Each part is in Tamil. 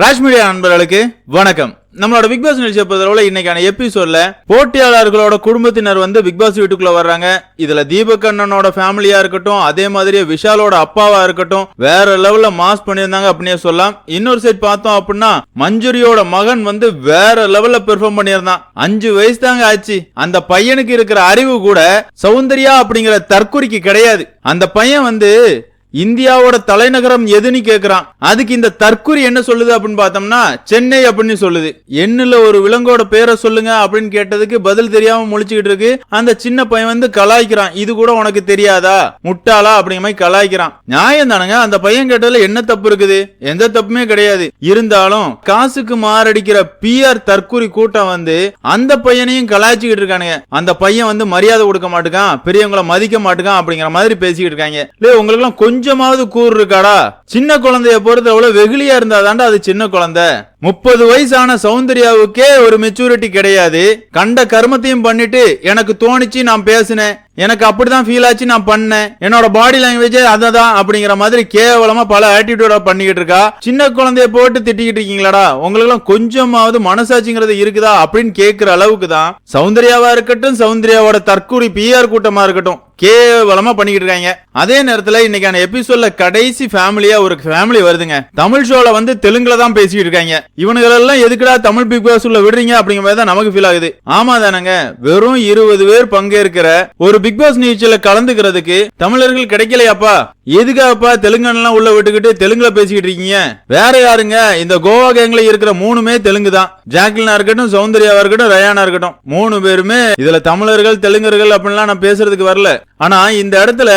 ராஜ் மீடியா நண்பர்களுக்கு வணக்கம். நம்மளோட பிக் பாஸ் நிகழ்ச்சியை பொறுத்தளவுல இன்னைக்கான எபிசோட்ல போட்டியாளர்களோட குடும்பத்தினர் வந்து பிக் பாஸ் வீட்டுக்குள்ள வர்றாங்க. இதுல தீபகண்ணனோட ஃபேமிலியா இருக்கட்டும் அதே மாதிரியே விஷாலோட அப்பாவா இருக்கட்டும் வேற லெவல்ல மாஸ் பண்ணியிருந்தாங்க அப்படின்னே சொல்லலாம். இன்னொரு சைட் பார்த்தோம் அப்படின்னா மஞ்சுரியோட மகன் வந்து வேற லெவல்ல பெர்ஃபார்ம் பண்ணியிருந்தான். அஞ்சு வயசு தாங்க ஆச்சு. அந்த பையனுக்கு இருக்கிற அறிவு கூட சௌந்தர்யா அப்படிங்கிற தற்குறிக்கு கிடையாது. அந்த பையன் வந்து இந்தியாவோட தலைநகரம் எதுன்னு கேக்குறான். அதுக்கு இந்த தற்குறி என்ன சொல்லுது அப்படின்னு பார்த்தோம்னா சென்னை அப்படின்னு சொல்லுது. எண்ணுல ஒரு விலங்கோட பேரை சொல்லுங்க அப்படின்னு கேட்டதுக்கு பதில் தெரியாம முழிச்சுக்கிட்டு இருக்கு. அந்த சின்ன பையன் வந்து கலாய்க்கிறான். இது கூட உனக்கு தெரியாதா? முட்டாளா? அப்படிங்கிற மாதிரி கலாய்க்கிறான். நியாயம் தானுங்க? அந்த பையன் கேட்டதுல என்ன தப்பு இருக்குது? எந்த தப்புமே கிடையாது. இருந்தாலும் காசுக்கு மாரடிக்கிற பிஆர் தற்குறி கூட்டம் வந்து அந்த பையனையும் கலாய்ச்சிக்கிட்டு இருக்கானுங்க. அந்த பையன் வந்து மரியாதை கொடுக்க மாட்டுக்கான் பெரியவங்களை மதிக்க மாட்டுக்கான் அப்படிங்கிற மாதிரி பேசிக்கிட்டு இருக்காங்க. இல்ல உங்களுக்கு எல்லாம் கொஞ்சமாவது கூறு இருக்காடா? சின்ன குழந்தைய பொறுத்த அவ்வளவு வெகுளியா இருந்தா தாண்டா அது சின்ன குழந்தை. முப்பது வயசான சௌந்தர்யாவுக்கே ஒரு மெச்சூரிட்டி கிடையாது. கண்ட கர்மத்தையும் பண்ணிட்டு எனக்கு தோணிச்சு நான் பேசினேன். எனக்கு அப்படிதான் ஃபீல் ஆச்சு நான் பண்ணேன். என்னோட பாடி லாங்குவேஜ் அததான் அப்படிங்கிற மாதிரி கேவலமா பல ஆட்டிடியூட பண்ணிக்கிட்டு இருக்கா. சின்ன குழந்தைய போட்டு திட்டிக்கிட்டு இருக்கீங்களாடா? உங்களுக்கு எல்லாம் கொஞ்சமாவது மனசாட்சிங்கிறது இருக்குதா அப்படின்னு கேட்கிற அளவுக்கு தான் சௌந்தர்யாவா இருக்கட்டும் சௌந்தர்யாவோட தற்கூரி பிஆர் கூட்டமா இருக்கட்டும் கேவலமா பண்ணிக்கிட்டு இருக்காங்க. அதே நேரத்துல இன்னைக்கான எபிசோட்ல கடைசி ஃபேமிலியா ஒரு ஃபேமிலி வருதுங்க. தமிழ் ஷோல வந்து தெலுங்குல தான் பேசிக்கிட்டு இருக்காங்க. இவனுங்களெல்லாம் எதுக்குடா தமிழ் பிக் பாஸ் உள்ள விடுறீங்க அப்படிங்கிற மாதிரி தான் நமக்கு ஃபீல் ஆகுது. ஆமா தானங்க. வெறும் இருபது பேர் பங்கேற்கிற ஒரு பிக் பாஸ் நிகழ்ச்சியில கலந்துக்கிறதுக்கு தமிழர்கள் கிடைக்கலையாப்பா? எதுக்காகப்பா தெலுங்கெல்லாம் உள்ள விட்டுக்கிட்டு தெலுங்குல பேசிக்கிட்டு இருக்கீங்க? வேற யாருங்க? இந்த கோவா கேங்ல இருக்கிற மூணுமே தெலுங்கு தான். ஜாக்லினா இருக்கட்டும் சௌந்தர்யாவா இருக்கட்டும் ரயானா இருக்கட்டும். மூணு பேருமே இதுல தமிழர்கள் தெலுங்கர்கள் அப்படின்லாம் நான் பேசுறதுக்கு வரல. ஆனா இந்த இடத்துல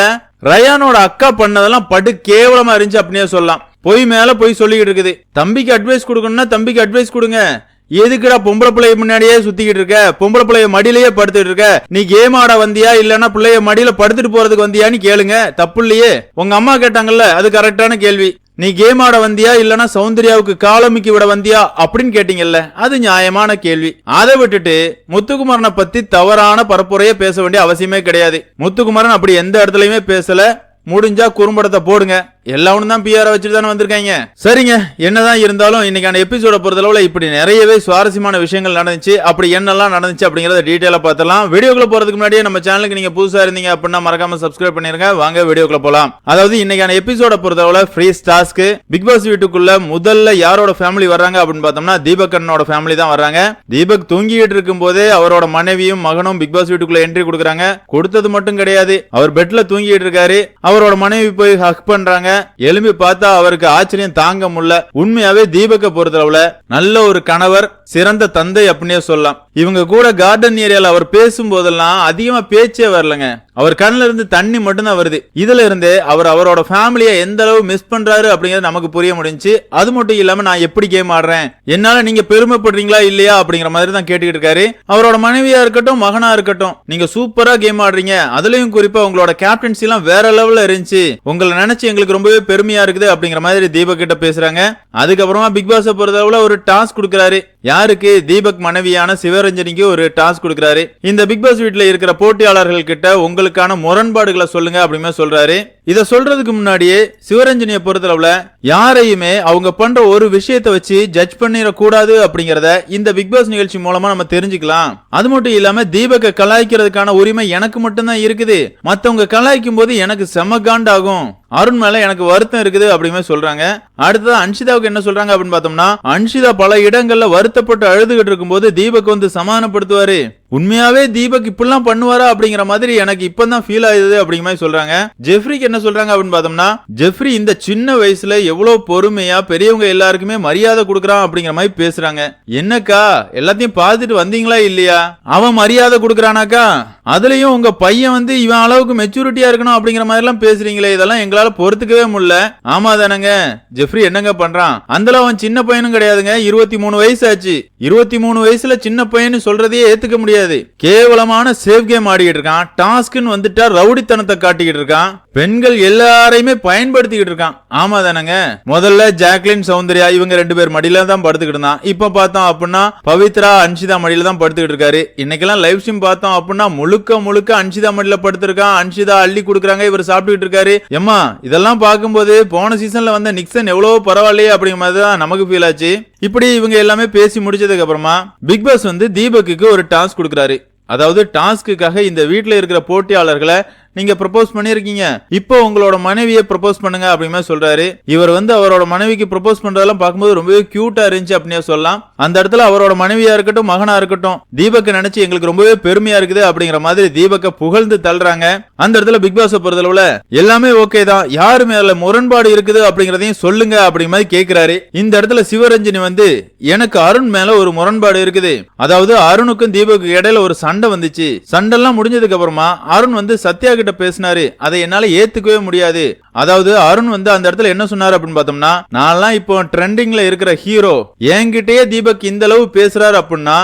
ரயானோட அக்கா பண்ணதெல்லாம் படு கேவலமா இருந்துச்சு அப்படின்னே சொல்லலாம். பொய் மேல பொய் சொல்லிக்கிட்டு இருக்குது. தம்பிக்கு அட்வைஸ் கொடுக்கணும்னா தம்பிக்கு அட்வைஸ் கொடுங்க. எதுக்குடா பொம்பளை பிள்ளைய முன்னாடியே சுத்திக்கிட்டு இருக்க? பொம்பளை பிள்ளைய மடியிலேயே படுத்துட்டு இருக்க? நீ கேம் ஆட வந்தியா? இல்லனா பிள்ளைய மடியில படுத்துட்டு போறதுக்கு வந்தியான்னு கேளுங்க. தப்பு இல்லையே. உங்க அம்மா கேட்டாங்கல்ல அது கரெக்டான கேள்வி. நீ கேம் ஆட வந்தியா? இல்லனா சௌந்தர்யாவுக்கு காலமிக்கு விட வந்தியா? அப்படின்னு கேட்டீங்கல்ல அது நியாயமான கேள்வி. அதை விட்டுட்டு முத்துக்குமரனை பத்தி தவறான பரப்புரைய பேச வேண்டிய அவசியமே கிடையாது. முத்துக்குமரன் அப்படி எந்த இடத்துலயுமே பேசல. முடிஞ்சா குறும்படத்தை போடுங்க. எல்லாவனும் தான் பிஆரை வச்சுட்டு தானே வந்திருக்காங்க. சரிங்க. என்னதான் இருந்தாலும் இன்னைக்கான எபிசோட பொறுத்தளவுல இப்படி நிறையவே சுவாரஸ்யமான விஷயங்கள் நடந்துச்சு. அப்படி என்னெல்லாம் நடந்துச்சு அப்படிங்கறத டீட்டெயிலாக பார்த்தலாம் வீடியோக்குள்ள போறதுக்கு முன்னாடியே நம்ம சேனலுக்கு நீங்க புதுசா இருந்தீங்க அப்படின்னா மறக்காம சப்ஸ்கிரைப் பண்ணிருங்க. வாங்க வீடியோக்குள்ள போலாம். அதாவது இன்னைக்கான எபிசோட பொறுத்தளவுல ஃப்ரீ ஸ்டாஸ்க்கு பிக் பாஸ் வீட்டுக்குள்ள முதல்ல யாரோட ஃபேமிலி வர்றாங்க அப்படின்னு பார்த்தோம்னா தீபக் அண்ணனோட ஃபேமிலி தான் வர்றாங்க. தீபக் தூங்கிட்டு இருக்கும் போதே அவரோட மனைவியும் மகனும் பிக் பாஸ் வீட்டுக்குள்ள என்ட்ரி கொடுக்குறாங்க. கொடுத்தது மட்டும் கிடையாது. அவர் பெட்ல தூங்கிட்டு இருக்காரு. அவரோட மனைவி போய் ஹக் பண்றாங்க. எழும்பி பார்த்தா அவருக்கு ஆச்சரியம் தாங்க முடியல. உண்மையாவே தீபக்கை பொறுத்தளவுல நல்ல ஒரு கணவர் சிறந்த தந்தை அப்படின்னே சொல்லலாம். இவங்க கூட கார்டன் ஏரியால அவர் பேசும் போதெல்லாம் அதிகமா பேச்சே வரலங்க. அவர் கண்ணுல இருந்து தண்ணி மட்டும்தான் வருது. இதுல இருந்து அவர் அவரோட ஃபேமிலியை எந்த அளவு மிஸ் பண்றாரு அப்படிங்கறது நமக்கு புரிய முடிஞ்சு அது மட்டும் இல்லாம நான் எப்படி கேம் ஆடுறேன்? என்னால நீங்க பெருமைப்படுறீங்களா இல்லையா அப்படிங்கிற மாதிரி தான் கேட்டுக்கிட்டு இருக்காரு. அவரோட மனைவியா இருக்கட்டும் மகனா இருக்கட்டும் நீங்க சூப்பரா கேம் ஆடுறீங்க. அதுலயும் குறிப்பா உங்களோட கேப்டன்சி எல்லாம் வேற லெவல்ல இருந்துச்சு. உங்களை நினைச்சு எங்களுக்கு ரொம்பவே பெருமையா இருக்குது அப்படிங்கிற மாதிரி தீபக் கிட்ட பேசுறாங்க. அதுக்கப்புறமா பிக் பாஸ் பொறுத்தளவுல ஒரு டாஸ்க் கொடுக்குறாரு. யாருக்கு? தீபக் மனைவியான சிவரஞ்சனிக்கு ஒரு டாஸ்க் கொடுக்கிறாரு. இந்த பிக் பாஸ் வீட்ல இருக்கிற போட்டியாளர்கள் கிட்ட உங்களுக்கான முரண்பாடுகளை சொல்லுங்க அப்படின்னு சொல்றாரு. இதை சொல்றதுக்கு முன்னாடியே சிவரஞ்சனியை பொறுத்தளவுல யாரையுமே அவங்க பண்ற ஒரு விஷயத்தை வச்சு ஜட்ஜ் பண்ணிடக்கூடாது அப்படிங்கறத இந்த பிக் பாஸ் நிகழ்ச்சி மூலமா நம்ம தெரிஞ்சுக்கலாம். அது மட்டும் இல்லாம தீபக்க கலாய்க்கிறதுக்கான உரிமை எனக்கு மட்டும்தான் இருக்குது. மத்தவங்க கலாய்க்கும் போது எனக்கு செம காண்டாகும். அருண் மேல எனக்கு வருத்தம் இருக்குது அப்படிமே சொல்றாங்க. அடுத்தது அன்ஷிதாவுக்கு என்ன சொல்றாங்க அப்படின்னு பார்த்தோம்னா அன்ஷிதா பல இடங்கள்ல வருத்தப்பட்டு அழுதுகிட்டு இருக்கும்போது தீபக் வந்து சமாதானப்படுத்துவாரு. உண்மையாவே தீபக் இப்படிலாம் பண்ணுவாரா அப்படிங்கிற மாதிரி எனக்கு இப்பதான் ஃபீல் ஆகுது அப்படிங்கிற மாதிரி சொல்றாங்க. ஜெஃப்ரிக்கு என்ன சொல்றாங்க அப்படின்னு பார்த்தோம்னா ஜெஃப்ரி இந்த சின்ன வயசுல எவ்வளவு பொறுமையா பெரியவங்க எல்லாருக்குமே மரியாதை கொடுக்கறான் அப்படிங்கிற மாதிரி பேசுறாங்க. என்னக்கா எல்லாத்தையும் பார்த்துட்டு வந்தீங்களா இல்லையா? அவன் மரியாதை கொடுக்கறானாக்கா? அதுலயும் உங்க பையன் வந்து இவன் அளவுக்கு மெச்சூரிட்டியா இருக்கணும் அப்படிங்கிற மாதிரி எல்லாம் பேசுறீங்களே இதெல்லாம் எங்களால பொறுத்துக்கவே முடியல. ஆமா தானங்க ஜெஃப்ரி என்னங்க பண்றான்? அந்தல அவன் சின்ன பையனும் கிடையாதுங்க இருபத்தி மூணு வயசு ஆச்சு. இருபத்தி மூணு வயசுல சின்ன பையன் சொல்றதையே ஏத்துக்க முடியாது. கேவலமான சேவ் கேம் ஆடிக்கிட்டு இருக்கான். டாஸ்க்னு வந்துட்டா ரவுடித்தனத்தை காட்டிக்கிட்டு இருக்கான். பெண்கள் எல்லாரையுமே பயன்படுத்திக்கிட்டு இருக்கான். ஆமா தானங்க? முதல்ல ஜாக்லின் சௌந்தர்யா இவங்க ரெண்டு பேர் மடியில தான் படுத்துக்கிட்டு இருந்தான். இப்ப பார்த்தோம் அப்படின்னா பவித்ரா அன்ஷிதா மடியில தான் படுத்துக்கிட்டு இருக்காரு. இன்னைக்கெல்லாம் லைவ் ஸ்ட்ரீம் பார்த்தோம் அப்படின்னா முழுக்க முழுக்க அன்ஷிதா மடியில படுத்திருக்கான். அன்ஷிதா அள்ளி கொடுக்குறாங்க இவர் சாப்பிட்டுக்கிட்டு இருக்காரு. எம்மா இதெல்லாம் பார்க்கும்போது போன சீசன்ல வந்த நிக்சன் எவ்வளவு பரவாயில்லையே அப்படிங்கிற மாதிரி தான் நமக்கு ஃபீல் ஆச்சு. இப்படி இவங்க எல்லாமே பேசி முடிச்சதுக்கு அப்புறமா பிக் பாஸ் வந்து தீபக்குக்கு ஒரு டாஸ்க் கொடுக்குறாரு. அதாவது டாஸ்க்குக்காக இந்த வீட்டில் இருக்கிற போட்டியாளர்களை நீங்க ப்ரப்போஸ் பண்ணிருக்கீங்க இப்போ உங்களோட மனைவியை ப்ரப்போஸ் பண்ணுங்க அப்படிமே சொல்றாரு. இவர் வந்து அவரோட மனைவிக்கு ப்ரப்போஸ் பண்றதெல்லாம் பார்க்கும்போது ரொம்பவே கியூட்டா இருந்துச்சு அப்படின்னே சொல்லலாம். அந்த இடத்துல அவரோட மனைவியா இருக்கட்டும் மகனா இருக்கட்டும் தீபக்கை நினைச்சு எங்களுக்கு ரொம்பவே பெருமையா இருக்குது அப்படிங்கிற மாதிரி தீபக்கை புகழ்ந்து தள்ளுறாங்க. அந்த இடத்துல பிக் பாஸ் பொறுத்தளவுல எல்லாமே ஓகே தான். யாரு மேல முரண்பாடு இருக்குது அப்படிங்கறதையும் சொல்லுங்க அப்படிங்கிற மாதிரி கேக்குறாரு. இந்த இடத்துல சிவரஞ்சனி வந்து எனக்கு அருண் மேல ஒரு முரண்பாடு இருக்குது. அதாவது அருணுக்கும் தீபக்கு இடையில ஒரு சண்டை வந்துச்சு. சண்டை எல்லாம் முடிஞ்சதுக்கு அப்புறமா அருண் வந்து சத்யா கிட்ட பேசினாரு. அதை என்னால ஏத்துக்கவே முடியாது. அதாவது அருண் வந்து அந்த இடத்துல என்ன சொன்னாரு அப்படின்னு பார்த்தோம்னா நான்லாம் இப்போ ட்ரெண்டிங்ல இருக்கிற ஹீரோ என்கிட்டயே தீபக் இந்த அளவு பேசுறாரு அப்படின்னா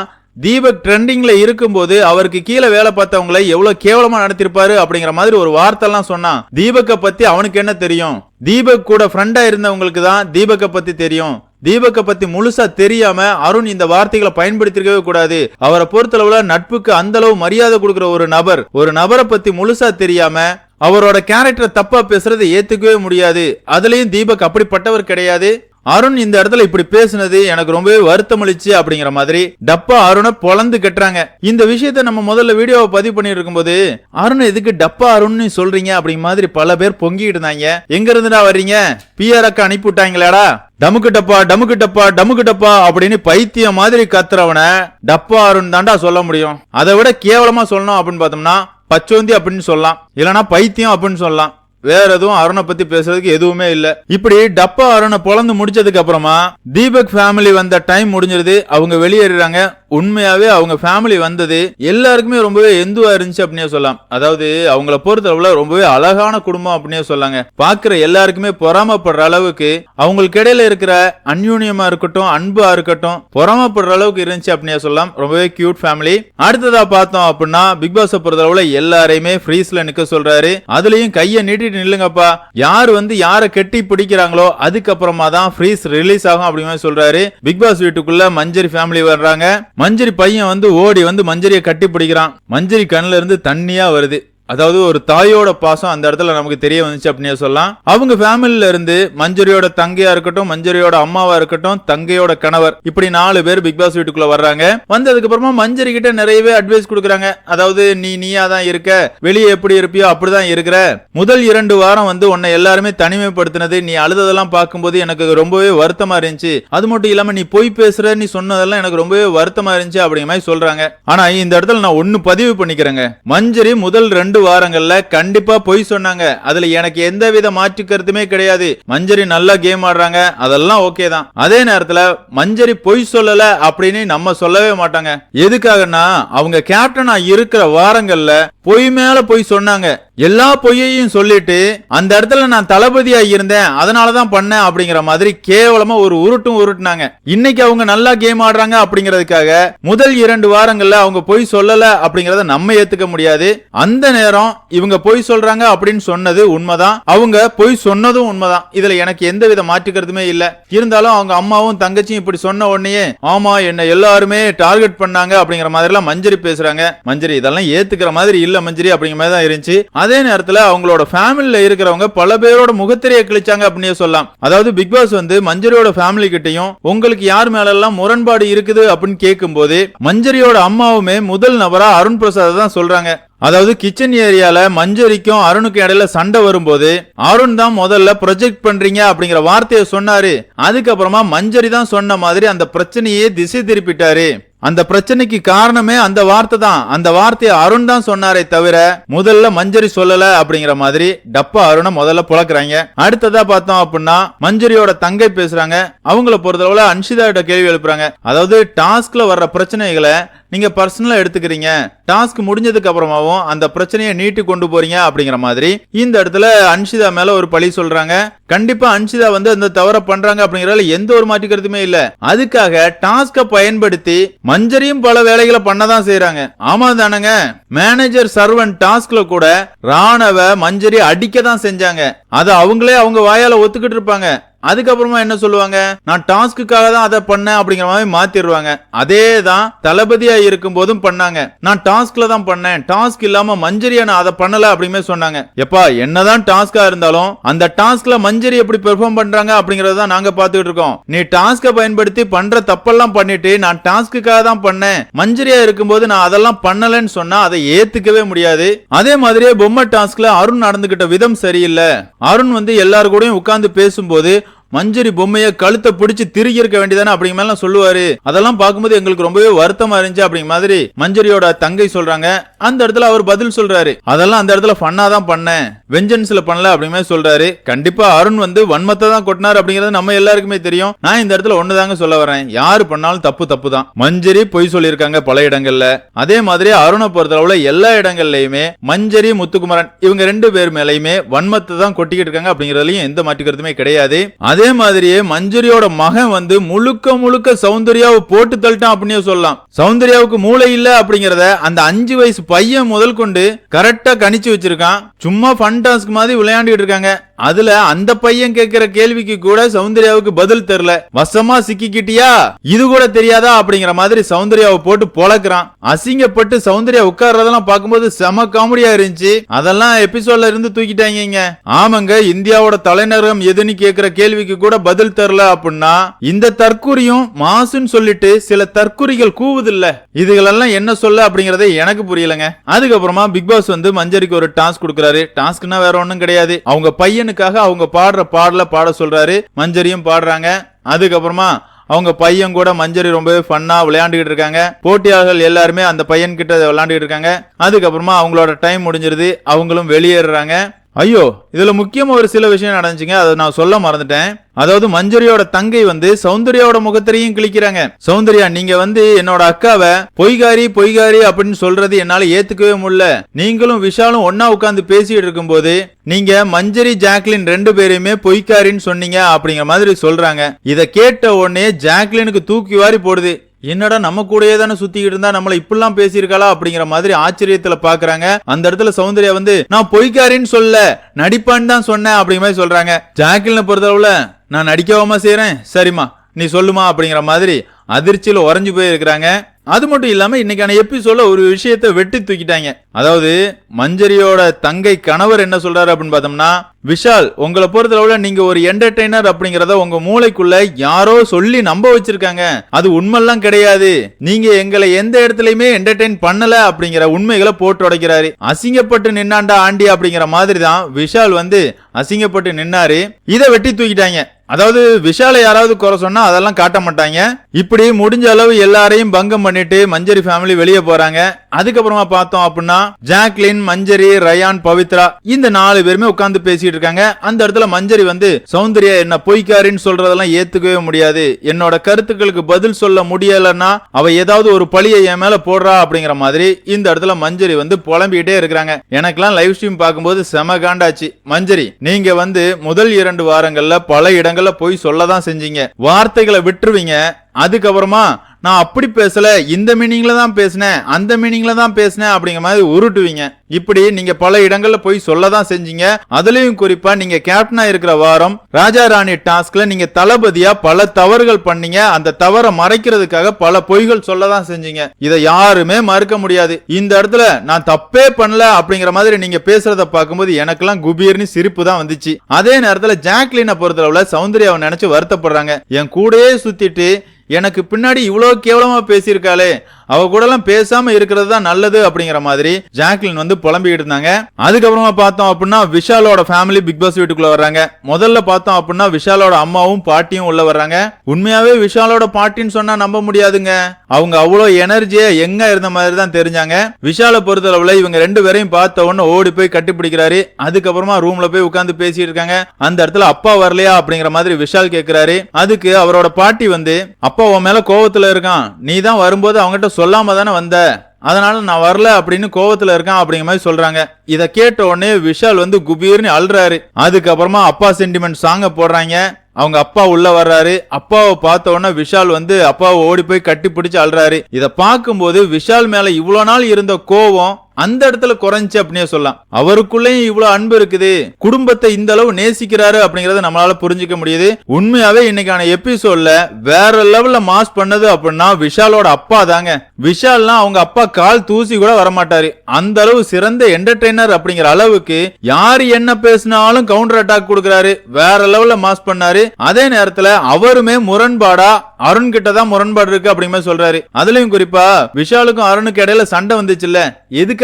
தீபக் ட்ரெண்டிங்ல இருக்கும்போது அவருக்கு கீழே வேலை பார்த்தவங்களை எவ்வளவு கேவலமா நடத்திருப்பாரு அப்படிங்கிற மாதிரி ஒரு வார்த்தை எல்லாம் சொன்னான். தீபக்கை பத்தி அவனுக்கு என்ன தெரியும்? தீபக் கூட ஃப்ரெண்டா இருந்தவங்களுக்கு தான் தீபக்கை பத்தி தெரியும். தீபக்கை பத்தி முழுசா தெரியாம அருண் இந்த வார்த்தைகளை பயன்படுத்திருக்கவே கூடாது. அவரை பொறுத்தளவுல நட்புக்கு அந்த அளவு மரியாதை கொடுக்கிற ஒரு நபர். ஒரு நபரை பத்தி முழுசா தெரியாம அவரோட கேரக்டர் தப்பா பேசுறதை ஏத்துக்கவே முடியாது. அதுலயும் தீபக் அப்படிப்பட்டவர் கிடையாது. அருண் இந்த இடத்துல இப்படி பேசுனது எனக்கு ரொம்பவே வருத்தமளிச்சு அப்படிங்கிற மாதிரி டப்பா அருணை பொழந்து கட்டுறாங்க. இந்த விஷயத்த நம்ம முதல்ல வீடியோவை பதிவு பண்ணிட்டு இருக்கும்போது அருண் எதுக்கு டப்பா அருண்னு சொல்றீங்க அப்படிங்கிற மாதிரி பல பேர் பொங்கிட்டு இருந்தாங்க. எங்க இருந்துடா வர்றீங்க? பிஆர் அக்கா அனுப்பி விட்டாங்களேடா? டமுக்கு டப்பா டமுக்கு டப்பா டமுக்கு டப்பா அப்படின்னு பைத்தியம் மாதிரி கத்துறவனை டப்பா அருண் தாண்டா சொல்ல முடியும். அதை விட கேவலமா சொல்லணும் அப்படின்னு பார்த்தோம்னா பச்சோந்தி அப்படின்னு சொல்லலாம். இல்லைனா பைத்தியம் அப்படின்னு சொல்லலாம். வேற எதுவும் அருணை பத்தி பேசுறதுக்கு எதுவுமே இல்ல. இப்படி டப்பா அருணை பொழந்து முடிச்சதுக்கு அப்புறமா தீபக் ஃபேமிலி வந்த டைம் முடிஞ்சிருது. அவங்க வெளியேறாங்க உண்மையாவே அவங்க ஃபேமிலி வந்தது எல்லாருக்குமே ரொம்பவே எந்துவா இருந்துச்சு அப்படின்னே சொல்லலாம். அதாவது அவங்கள பொறுத்தளவுல ரொம்பவே அழகான குடும்பம் அப்படின்னே சொல்லாங்க. பாக்குற எல்லாருக்குமே பொறாமப்படுற அளவுக்கு அவங்களுக்கு இடையில இருக்கிற அந்யூன்யமா இருக்கட்டும் அன்பா இருக்கட்டும் பொறாமப்படுற அளவுக்கு இருந்துச்சு அப்படின்னே சொல்லலாம். ரொம்பவே கியூட் ஃபேமிலி அடுத்ததா பார்த்தோம் அப்படின்னா பிக் பாஸ் பொறுத்தளவுல எல்லாரையுமே ஃப்ரீஸ்ல நிக்க சொல்றாரு. அதுலயும் கையை நீட்டிட்டு நில்லுங்கப்பா. யார் வந்து யாரை கெட்டி பிடிக்கிறாங்களோ அதுக்கப்புறமா தான் ஃப்ரீஸ் ரிலீஸ் ஆகும் அப்படிங்கிற சொல்றாரு. பிக் பாஸ் வீட்டுக்குள்ள மஞ்சரி ஃபேமிலி வர்றாங்க. மஞ்சரி பையன் வந்து ஓடி வந்து மஞ்சரியை கட்டி பிடிக்கிறான். மஞ்சரி கண்ணுல இருந்து தண்ணியா வருது. அதாவது ஒரு தாயோட பாசம் அந்த இடத்துல நமக்கு தெரிய வந்துச்சு அப்படின்னு சொல்லலாம். அவங்க ஃபேமிலில இருந்து மஞ்சரியோட தங்கையா இருக்கட்டும் மஞ்சரியோட அம்மாவா இருக்கட்டும் தங்கையோட கணவர் இப்படி நாலு பேர் பிக் பாஸ் வீட்டுக்குள்ள வர்றாங்க. வந்ததுக்கு அப்புறமா மஞ்சரி கிட்ட நிறையவே அட்வைஸ் கொடுக்குறாங்க. அதாவது நீ நீயா தான் இருக்க? வெளியே எப்படி இருப்பியோ அப்படிதான் இருக்கிற? முதல் இரண்டு வாரம் வந்து உன்னை எல்லாருமே தனிமைப்படுத்தினது நீ அழுததெல்லாம் பார்க்கும்போது எனக்கு ரொம்பவே வருத்தமா இருந்துச்சு. அது மட்டும் இல்லாம நீ பொய் பேசுற நீ சொன்னதெல்லாம் எனக்கு ரொம்பவே வருத்தமா இருந்துச்சு அப்படிங்கிற மாதிரி சொல்றாங்க. ஆனா இந்த இடத்துல நான் ஒன்னு பதிவு பண்ணிக்கிறேங்க. மஞ்சரி முதல் ரெண்டு வாரங்கள்ல கண்டிப்பா பொய் சொன்னாங்க. அதுல எனக்கு எந்த வித மாற்று கருத்துமே கிடையாது. மஞ்சரி நல்லா கேம் ஆடுறாங்க. அதெல்லாம் ஓகே தான். அதே நேரத்துல மஞ்சரி பொய் சொல்லல அப்படின்னு நம்ம சொல்லவே மாட்டாங்க. எதுக்காகன்னா அவங்க கேப்டனா இருக்கிற வாரங்கள்ல பொய் மேல பொய் சொன்னாங்க. எல்லா பொய்யையும் சொல்லிட்டு அந்த இடத்துல நான் தளபதியா இருந்தேன் அதனாலதான் பண்ணேன் அப்படிங்கிற மாதிரி கேவலமா ஒரு உருட்டும் உருட்டுனாங்க. இன்னைக்கு அவங்க நல்லா கேம் ஆடுறாங்க அப்படிங்கிறதுக்காக முதல் இரண்டு வாரங்கள்ல அவங்க பொய் சொல்லல அப்படிங்கறத நம்ம ஏத்துக்க முடியாது. அந்த நேரம் இவங்க பொய் சொல்றாங்க அப்படின்னு சொன்னது உண்மைதான். அவங்க பொய் சொன்னதும் உண்மைதான். இதுல எனக்கு எந்த வித மாற்றுக்கிறதுமே இல்ல. இருந்தாலும் அவங்க அம்மாவும் தங்கச்சியும் இப்படி சொன்ன உடனே ஆமா என்ன எல்லாருமே டார்கெட் பண்ணாங்க அப்படிங்கிற மாதிரி எல்லாம் மஞ்சரி பேசுறாங்க. மஞ்சரி இதெல்லாம் ஏத்துக்கிற மாதிரி இல்ல மஞ்சரி அப்படிங்கிற மாதிரி தான் இருந்துச்சு. அதே நேரத்துல அவங்களோட ஃபேமிலியில் இருக்கிறவங்க பல பேரோட முகத்திரையை கிழிச்சாங்க அப்படின்னு சொல்லலாம். அதாவது பிக் பாஸ் வந்து மஞ்சரியோட ஃபேமிலி கிட்டையும் உங்களுக்கு யார் மேல எல்லாம் முரண்பாடு இருக்குது? அப்படின்னு கேட்கும்போது மஞ்சரியோட அம்மாவுமே முதல் நபரா அருண் பிரசாத் தான் சொல்றாங்க. அதாவது கிச்சன் ஏரியால மஞ்சரிக்கும் அருணுக்கும் இடையில சண்டை வரும்போது அருண் தான் முதல்ல ப்ரொஜெக்ட் பண்றீங்க அப்படிங்கிற வார்த்தையை சொன்னாரு. அதுக்கப்புறமா மஞ்சரி தான் சொன்ன மாதிரி அந்த பிரச்சனையே திசை திருப்பிட்டாரு. அந்த பிரச்சனைக்கு காரணமே அந்த வார்த்தை தான். அந்த வார்த்தையை அருண் தான் சொன்னாரே தவிர முதல்ல மஞ்சரி சொல்லல அப்படிங்கிற மாதிரி டப்பா அருணை முதல்ல புழக்கிறாங்க. அடுத்ததா பார்த்தோம் அப்படின்னா மஞ்சரியோட தங்கை பேசுறாங்க. அவங்கள பொறுத்தளவுல அன்ஷிதா கிட்ட கேள்வி எழுப்புறாங்க. அதாவது டாஸ்க்ல வர்ற பிரச்சனைகளை நீங்க பர்சனலா எடுத்துக்கிறீங்க. டாஸ்க் முடிஞ்சதுக்கு அப்புறமாவும் அந்த பிரச்சனையை நீட்டி கொண்டு போறீங்க அப்படிங்கிற மாதிரி இந்த இடத்துல அன்ஷிதா மேல ஒரு பழி சொல்றாங்க. கண்டிப்பா அன்ஷிதா வந்து அந்த தவற பண்றாங்க அப்படிங்கறதுல எந்த ஒரு மாற்றிக்கிறதுமே இல்ல. அதுக்காக டாஸ்க பயன்படுத்தி மஞ்சரியும் பல வேலைகளை பண்ணதான் செய்யறாங்க ஆமா தானங்க? மேனேஜர் சர்வன் டாஸ்க்ல கூட ராணவ மஞ்சரி அடிக்க தான் செஞ்சாங்க. அது அவங்களே அவங்க வாயால ஒத்துக்கிட்டு இருப்பாங்க. அதுக்கப்புறமா என்ன சொல்லுவாங்க? நான் டாஸ்க்குக்காக தான் அதை பண்ணேன் அப்படிங்கிற மாதிரி மாத்திடுவாங்க. அதே தான் தளபதியா இருக்கும் போதும் பண்ணாங்க. நான் டாஸ்க்ல தான் பண்ணேன். டாஸ்க் இல்லாம மஞ்சரியா நான் அதை பண்ணல அப்படிமே சொன்னாங்க. எப்பா என்னதான் டாஸ்கா இருந்தாலும் அந்த டாஸ்க்ல மஞ்சரி எப்படி பெர்ஃபார்ம் பண்றாங்க அப்படிங்கறத தான் நாங்க பாத்துக்கிட்டு இருக்கோம். நீ டாஸ்க பயன்படுத்தி பண்ற தப்பெல்லாம் பண்ணிட்டு நான் டாஸ்க்குக்காக தான் பண்ணேன். மஞ்சரியா இருக்கும்போது நான் அதெல்லாம் பண்ணலன்னு சொன்னா அதை ஏத்துக்கவே முடியாது. அதே மாதிரியே பொம்மை டாஸ்க்ல அருண் நடந்துகிட்ட விதம் சரியில்லை. அருண் வந்து எல்லாரு கூடயும் உட்கார்ந்து பேசும்போது மஞ்சரி பொம்மைய கழுத்தை பிடிச்சு திருகி இருக்க வேண்டியதானே அப்படிங்க மேலாம் சொல்லுவாரு. அதெல்லாம் பார்க்கும்போது எங்களுக்கு ரொம்பவே வருத்தமா இருந்துச்சு அப்படிங்க மாதிரி மஞ்சரியோட தங்கை சொல்றாங்க. அந்த இடத்துல அவர் பதில் சொல்றாரு. அதெல்லாம் அந்த இடத்துல ஃபன்னா தான் பண்ணேன். வெஞ்சன்ஸ்ல பண்ணல அப்படிமே சொல்றாரு. கண்டிப்பா அருண் வந்து வன்மத்தை தான் கொட்டினார் அப்படிங்கறது நம்ம எல்லாருக்குமே தெரியும். நான் இந்த இடத்துல ஒண்ணுதாங்க சொல்ல வரேன். யாரு பண்ணாலும் தப்பு தப்பு தான். மஞ்சரி பொய் சொல்லியிருக்காங்க பல இடங்கள்ல. அதே மாதிரி அருணை பொறுத்தளவுல எல்லா இடங்கள்லயுமே மஞ்சரி முத்துக்குமரன் இவங்க ரெண்டு பேர் மேலயுமே வன்மத்தை தான் கொட்டிக்கிட்டு இருக்காங்க அப்படிங்கறதுலயும் எந்த மாற்று கருத்துமே கிடையாது. அதே மாதிரியே மஞ்சரியோட மகன் வந்து முழுக்க முழுக்க சௌந்தர்யாவை போட்டு தள்ளிட்டான் அப்படின்னு சொல்லலாம். சௌந்தர்யாவுக்கு மூளை இல்ல அப்படிங்கறத அந்த அஞ்சு வயசு பையன் முதல் கொண்டு கரெக்டா கணிச்சு வச்சிருக்கான். சும்மா ஃபன் டாஸ்க் மாதிரி விளையாண்டுட்டு இருக்காங்க. அதுல அந்த பையன் கேட்கிற கேள்விக்கு கூட சௌந்தர்யாவுக்கு பதில் தெரியல. வசமா சிக்கிக்கிட்டியா? இது கூட தெரியாதா? அப்படிங்கிற மாதிரி சௌந்தர்யாவை போட்டு பொழக்கிறான். அசிங்கப்பட்டு சௌந்தர்யா உட்கார்றதெல்லாம் பார்க்கும்போது செம காமெடியா இருந்துச்சு. அதெல்லாம் எபிசோட்ல இருந்து தூக்கிட்டாங்க ஆமாங்க இந்தியாவோட தலைநகரம் எதுன்னு கேக்குற கேள்விக்கு கூட பதில் தெரியல அப்படின்னா இந்த தற்குறியும் மாசுன்னு சொல்லிட்டு சில தற்குறிகள் கூவுதில்ல. இதுகளெல்லாம் என்ன சொல்ல அப்படிங்கறதே எனக்கு புரியல புரியலங்க அதுக்கப்புறமா பிக் பாஸ் வந்து மஞ்சரிக்கு ஒரு டாஸ்க் கொடுக்கறாரு. டாஸ்க்னா வேற ஒண்ணும் கிடையாது. அவங்க பையனுக்காக அவங்க பாடுற பாடல பாட சொல்றாரு. மஞ்சரியும் பாடுறாங்க. அதுக்கப்புறமா அவங்க பையன் கூட மஞ்சரி ரொம்பவே ஃபன்னா விளையாண்டுகிட்டு இருக்காங்க. போட்டியாளர்கள் எல்லாருமே அந்த பையன் கிட்ட விளையாண்டுகிட்டு இருக்காங்க. அதுக்கப்புறமா அவங்களோட டைம் முடிஞ்சிருது. அவங்களும் வெளியேறாங்க ஐயோ இதுல முக்கியமா ஒரு சில விஷயம் நடந்துச்சுங்க. அதை நான் சொல்ல மறந்துட்டேன். அதாவது மஞ்சரியோட தங்கை வந்து சௌந்தர்யாவோட முகத்திலையும் கிழிக்கிறாங்க. சௌந்தர்யா நீங்க வந்து என்னோட அக்காவை பொய்காரி பொய்காரி அப்படின்னு சொல்றது என்னால ஏத்துக்கவே முடியல. நீங்களும் விஷாலும் ஒன்னா உட்காந்து பேசிட்டு இருக்கும்போது நீங்க மஞ்சரி ஜாக்லின் ரெண்டு பேரையுமே பொய்க்காரின்னு சொன்னீங்க அப்படிங்கிற மாதிரி சொல்றாங்க. இதை கேட்ட உடனே ஜாக்லினுக்கு தூக்கி வாரி போடுது. என்னடா நம்ம கூடயே தானே சுத்திக்கிட்டு இருந்தா நம்மள இப்படிலாம் பேசியிருக்காளா அப்படிங்கிற மாதிரி ஆச்சரியத்துல பாக்குறாங்க. அந்த இடத்துல சௌந்தர்யா வந்து நான் பொய்க்காரின்னு சொல்ல நடிப்பான்னு தான் சொன்னேன் அப்படிங்கிற மாதிரி சொல்றாங்க. ஜாக்கிலினை பொறுத்தளவுல நான் நடிக்கவாமா செய்யறேன் சரிம்மா நீ சொல்லுமா அப்படிங்கிற மாதிரி அதிர்ச்சியில உறைஞ்சு போயிருக்கிறாங்க. அது மட்டும் இல்லாம இன்னைக்கான எபிசோட ஒரு விஷயத்தை வெட்டி தூக்கிட்டாங்க. அதாவது மஞ்சரியோட தங்கை கணவர் என்ன சொல்றாரு அப்படின்னு பார்த்தோம்னா விஷால் உங்களை பொறுத்தளவுல நீங்க ஒரு என்டர்டைனர் அப்படிங்கறத உங்க மூளைக்குள்ள யாரோ சொல்லி நம்ப வச்சிருக்காங்க. அது உண்மைலாம் கிடையாது. நீங்க எங்களை எந்த இடத்துலயுமே என்டர்டெயின் பண்ணல அப்படிங்கிற உண்மைகளை போட்டு உடைக்கிறாரு அசிங்கப்பட்டு நின்னாண்டா ஆண்டி அப்படிங்கிற மாதிரி தான் விஷால் வந்து அசிங்கப்பட்டு நின்னாரு. இதை வெட்டி தூக்கிட்டாங்க. அதாவது விஷாலை யாராவது குறை சொன்னா அதெல்லாம் காட்ட மாட்டாங்க. இப்படி முடிஞ்ச அளவு எல்லாரையும் பங்கம் பண்ணிட்டு மஞ்சரி ஃபேமிலி வெளியே போறாங்க. அதுக்கப்புறமா பார்த்தோம் அப்படின்னா ஜாக்லின் மஞ்சரி ரயான் பவித்ரா இந்த நாலு பேருமே உட்காந்து பேசிட்டு இருக்காங்க. அந்த இடத்துல மஞ்சரி வந்து சௌந்தர்யா என்ன பொய்க்காரின்னு சொல்றதெல்லாம் ஏத்துக்கவே முடியாது. என்னோட கருத்துக்களுக்கு பதில் சொல்ல முடியலன்னா அவ ஏதாவது ஒரு பழியை என் மேல போடுறா அப்படிங்கிற மாதிரி இந்த இடத்துல மஞ்சரி வந்து புலம்பிக்கிட்டே இருக்கிறாங்க. எனக்கெல்லாம் லைவ் ஸ்ட்ரீம் பார்க்கும்போது செம காண்டாச்சு. மஞ்சரி நீங்க வந்து முதல் இரண்டு வாரங்கள்ல பல இடங்கள்ல போய் சொல்லதான் செஞ்சீங்க. வார்த்தைகளை விட்டுருவீங்க. அதுக்கப்புறமா நான் அப்படி பேசல இந்த மீனிங்ல தான் பேசினேன் அந்த மீனிங்ல தான் பேசினேன் அப்படிங்கிற மாதிரி உருட்டுவீங்க. இப்படி நீங்க பல இடங்கள்ல போய் சொல்ல தான் செஞ்சீங்க. அதுலயும் குறிப்பா நீங்க கேப்டனா இருக்கிற வாரம் ராஜா ராணி டாஸ்க்ல நீங்க தளபதியா பல தவறுகள் பண்ணீங்க. அந்த தவறை மறைக்கிறதுக்காக பல பொய்கள் சொல்ல தான் செஞ்சீங்க. இதை யாருமே மறுக்க முடியாது. இந்த இடத்துல நான் தப்பே பண்ணல அப்படிங்கிற மாதிரி நீங்க பேசுறத பார்க்கும்போது எனக்கெல்லாம் குபீர்னு சிரிப்பு தான் வந்துச்சு. அதே நேரத்துல ஜாக்லினை பொறுத்தளவுல சௌந்தர்யாவை நினைச்சு வருத்தப்படுறாங்க. என் கூடயே சுத்திட்டு எனக்கு பின்னாடி இவ்வளோ கேவலமாக பேசியிருக்காளே அவ கூட எல்லாம் பேசாம இருக்கிறது தான் நல்லது அப்படிங்கிற மாதிரி ஜாக்லின் வந்து புலம்பிக்கிட்டு இருந்தாங்க. அதுக்கப்புறமா பார்த்தோம் அப்படின்னா விஷாலோட ஃபேமிலி பிக் பாஸ் வீட்டுக்குள்ள வர்றாங்க. முதல்ல பார்த்தோம் அப்படின்னா விஷாலோட அம்மாவும் பாட்டியும் உள்ள வர்றாங்க. உண்மையாவே விஷாலோட பாட்டின்னு சொன்னா நம்ப முடியாதுங்க. அவங்க அவ்வளோ எனர்ஜியா எங்க இருந்த மாதிரி தான் தெரிஞ்சாங்க. விஷாலை பொறுத்தளவுல இவங்க ரெண்டு பேரையும் பார்த்த உடனே ஓடி போய் கட்டிப்பிடிக்கிறாரு. அதுக்கப்புறமா ரூம்ல போய் உட்கார்ந்து பேசிட்டு இருக்காங்க. அந்த இடத்துல அப்பா வரலையா அப்படிங்கிற மாதிரி விஷால் கேட்கிறாரு அதுக்கு அவரோட பாட்டி வந்து அப்பா உன் மேல கோவத்துல இருக்கான். நீ தான் வரும்போது அவங்ககிட்ட சொல்லாம தானே வந்த? அதனால நான் வரல அப்படின்னு கோவத்துல இருக்கான் அப்படிங்கிற மாதிரி சொல்றாங்க. இதை கேட்ட உடனே விஷால் வந்து குபீர்னு அழுறாரு. அதுக்கப்புறமா அப்பா சென்டிமெண்ட் சாங்க போடுறாங்க. அவங்க அப்பா உள்ள வர்றாரு. அப்பாவை பார்த்த உடனே விஷால் வந்து அப்பாவை ஓடி போய் கட்டி பிடிச்சு அழுறாரு. இதை பார்க்கும்போது விஷால் மேல இவ்வளவு நாள் இருந்த கோவம் அந்த இடத்துல குறைஞ்சு அப்படின்னே சொல்லலாம். அவருக்குள்ளேயும் இவ்வளவு அன்பு இருக்குது. குடும்பத்தை இந்த அளவு நேசிக்கிறாரு அப்படிங்கறத நம்மளால புரிஞ்சுக்க முடியுது. உண்மையாவே இன்னைக்கான எபிசோட்ல வேற லெவல்ல மாஸ் பண்ணது அப்படின்னா விஷாலோட அப்பா தாங்க. விஷால்லாம் அவங்க அப்பா கால் தூசி கூட வரமாட்டாரு. அந்த அளவு சிறந்த என்டர்டெய்னர் அப்படிங்கிற அளவுக்கு யாரு என்ன பேசினாலும் கவுண்டர் அட்டாக் கொடுக்கறாரு. வேற லெவல்ல மாஸ் பண்ணாரு. அதே நேரத்துல அவருமே முரண்பாடா அருண் கிட்ட தான் முரண்பாடு இருக்கு அப்படிங்கிற சொல்றாரு. அதுலயும் குறிப்பா விஷாலுக்கும் அருணுக்கு இடையில சண்டை வந்துச்சுல்ல.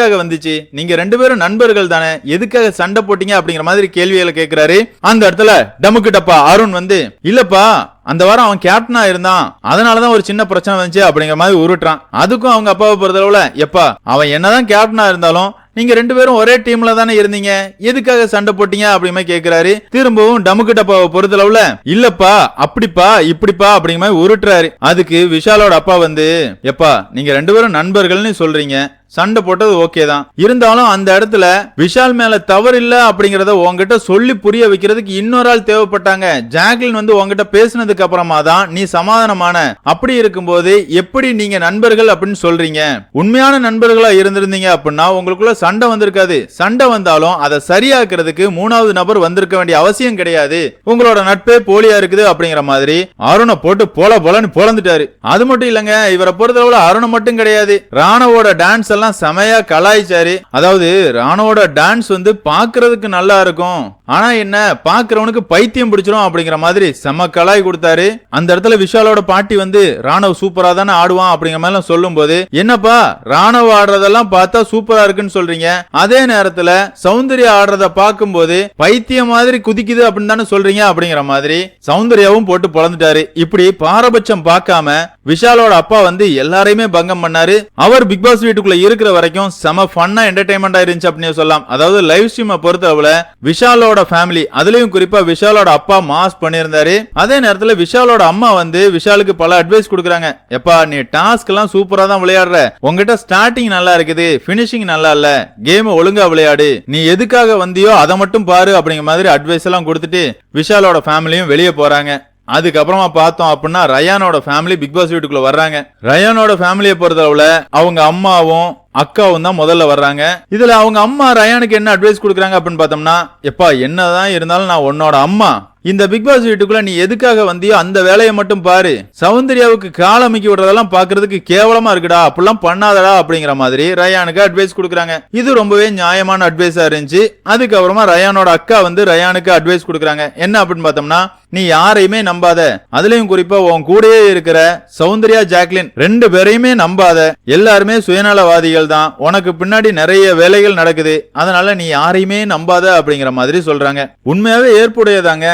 எதுக்காக வந்துச்சு? நீங்க ரெண்டு பேரும் நண்பர்கள் தானே? எதுக்காக சண்டை போட்டீங்க அப்படிங்கிற மாதிரி கேள்விகளை கேட்கிறாரு. அந்த இடத்துல டமுக்கு டப்பா அருண் வந்து இல்லப்பா அந்த வாரம் அவன் கேப்டனா இருந்தான். அதனாலதான் ஒரு சின்ன பிரச்சனை வந்துச்சு அப்படிங்கிற மாதிரி உருட்டுறான். அதுக்கும் அவங்க அப்பாவை பொறுத்தளவுல எப்பா அவன் என்னதான் கேப்டனா இருந்தாலும் நீங்க ரெண்டு பேரும் ஒரே டீம்ல தானே இருந்தீங்க. எதுக்காக சண்டை போட்டீங்க? அப்படிமே கேக்குறாரு திரும்பவும் டமுக்கு டப்பாவை பொறுத்தளவுல இல்லப்பா அப்படிப்பா இப்படிப்பா அப்படிங்கிற மாதிரி உருட்டுறாரு. அதுக்கு விஷாலோட அப்பா வந்து எப்பா நீங்க ரெண்டு பேரும் நண்பர்கள்னு சொல்றீங்க. சண்டை போட்டது ஓகே தான். இருந்தாலும் அந்த இடத்துல விஷால் மேல தவறு இல்ல அப்படிங்கறத உங்ககிட்ட சொல்லி புரிய வைக்கிறதுக்கு இன்னொரு ஆள் தேவைப்பட்டாங்க. ஜாக்லின் வந்து உங்ககிட்ட பேசினதுக்கு அப்புறமா தான் நீ சமாதானமான. அப்படி இருக்கும்போது எப்படி நீங்க நண்பர்கள் அப்படின்னு சொல்றீங்க? உண்மையான நண்பர்களா இருந்திருந்தீங்க அப்படின்னா உங்களுக்குள்ள சண்டை வந்திருக்காது. சண்டை வந்தாலும் அதை சரியாக்குறதுக்கு மூணாவது நபர் வந்திருக்க வேண்டிய அவசியம் கிடையாது. உங்களோட நட்பே போலியா இருக்குது அப்படிங்கிற மாதிரி அருணை போட்டு போல போலன்னு பொழந்துட்டாரு அது மட்டும் இல்லங்க இவரை பொறுத்தளவுல அருணை மட்டும் கிடையாது. ராணவோட டான்ஸ் எல்லாம் செமையா கலாய்ச்சாரு. அதாவது ராணுவோட டான்ஸ் வந்து பாக்குறதுக்கு நல்லா இருக்கும். ஆனா என்ன பாக்குறவனுக்கு பைத்தியம் பிடிச்சிரும் அப்படிங்கிற மாதிரி செம கலாய் கொடுத்தாரு. அந்த இடத்துல விஷாலோட பாட்டி வந்து ராணுவ சூப்பரா தானே ஆடுவான் அப்படிங்கிற மாதிரி சொல்லும் போது என்னப்பா ராணுவ ஆடுறதெல்லாம் பார்த்தா சூப்பரா இருக்குன்னு சொல்றீங்க. அதே நேரத்துல சௌந்தர்யா ஆடுறத பார்க்கும்போது பைத்தியம் மாதிரி குதிக்குது அப்படின்னு தானே சொல்றீங்க அப்படிங்கிற மாதிரி சௌந்தர்யாவும் போட்டு பொழந்துட்டாரு. இப்படி பாரபட்சம் பார்க்காம விஷாலோட அப்பா வந்து எல்லாரையுமே பங்கம் பண்ணாரு. அவர் பிக் பாஸ் வீட்டுக்குள்ள இருக்கிற வரைக்கும் செம ஃபன்னா என்டர்டைன்மெண்டா இருந்துச்சு அப்படின்னு சொல்லலாம். அதாவது லைவ் ஸ்ட்ரீமை பொறுத்தளவுல விஷாலோட ஃபேமிலி அதுலயும் குறிப்பா விஷாலோட அப்பா மாஸ் பண்ணியிருந்தாரு. அதே நேரத்துல விஷாலோட அம்மா வந்து விஷாலுக்கு பல அட்வைஸ் கொடுக்குறாங்க. எப்பா நீ டாஸ்க் எல்லாம் சூப்பரா தான் விளையாடுற. உங்ககிட்ட ஸ்டார்டிங் நல்லா இருக்குது பினிஷிங் நல்லா இல்ல. கேம் ஒழுங்கா விளையாடு. நீ எதுக்காக வந்தியோ அதை மட்டும் பாரு அப்படிங்கிற மாதிரி அட்வைஸ் எல்லாம் கொடுத்துட்டு விஷாலோட ஃபேமிலியும் வெளியே போறாங்க. அதுக்கப்புறமா பார்த்தோம் அப்படின்னா ரயானோட ஃபேமிலி பிக் பாஸ் வீட்டுக்குள்ள வர்றாங்க. ரயானோட ஃபேமிலியை பொறுத்தளவுல அவங்க அம்மாவும் அக்காவும் தான் முதல்ல வர்றாங்க. இதுல அவங்க அம்மா ரயானுக்கு என்ன அட்வைஸ் கொடுக்குறாங்க அப்படின்னு பார்த்தோம்னா எப்பா என்னதான் இருந்தாலும் நான் உன்னோட அம்மா. இந்த பிக் பாஸ் வீட்டுக்குள்ள நீ எதுக்காக வந்தியோ அந்த வேலையை மட்டும் பாரு. சௌந்தர்யாவுக்கு காலமிக்கி விடுறதெல்லாம் பாக்குறதுக்கு கேவலமா இருக்குடா அப்படிலாம் பண்ணாதடா அப்படிங்கிற மாதிரி ரயானுக்கு அட்வைஸ் கொடுக்குறாங்க. இது ரொம்பவே நியாயமான அட்வைஸா இருந்துச்சு. அதுக்கப்புறமா ரயானோட அக்கா வந்து ரயானுக்கு அட்வைஸ் கொடுக்குறாங்க. என்ன அப்படின்னு பார்த்தோம்னா நீ யாரையுமே நம்பாத. அதுலயும் குறிப்பா உன் கூடயே இருக்கிற சௌந்தர்யா ஜாக்லின் ரெண்டு பேரையுமே நம்பாத. எல்லாருமே சுயநலவாதிகள். தான் உனக்கு பின்னாடி நிறைய வேலைகள் நடக்குது. அதனால நீ யாரையுமே நம்பாத அப்படிங்கிற மாதிரி சொல்றாங்க. உண்மையாவே ஏற்புடையதாங்க.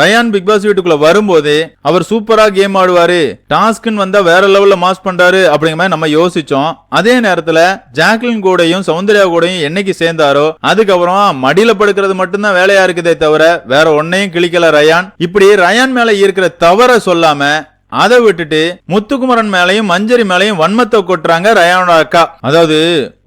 ரயான் பிக் பாஸ் வீட்டுக்குள்ள வரும்போது அவர் சூப்பரா கேம் ஆடுவாரு. டாஸ்க்னு வந்தா வேற லெவல்ல மாஸ் பண்றாரு அப்படிங்கிற மாதிரி நம்ம யோசிச்சோம். அதே நேரத்துல ஜாக்லின் கூடயும் சௌந்தர்யா கூடயும் என்னைக்கு சேர்ந்தாரோ அதுக்கப்புறம் மடியில படுக்கிறது மட்டும்தான் வேலையா இருக்குதே தவிர வேற ஒன்னையும் கிழிக்கல ரயான் இப்படி ரயான் மேல இருக்கிற தவற சொல்லாம அதை விட்டுட்டு முத்துக்குமரன் மேலையும் மஞ்சரி மேலையும் வன்மத்தை கொட்டுறாங்க ரயானோட அக்கா. அதாவது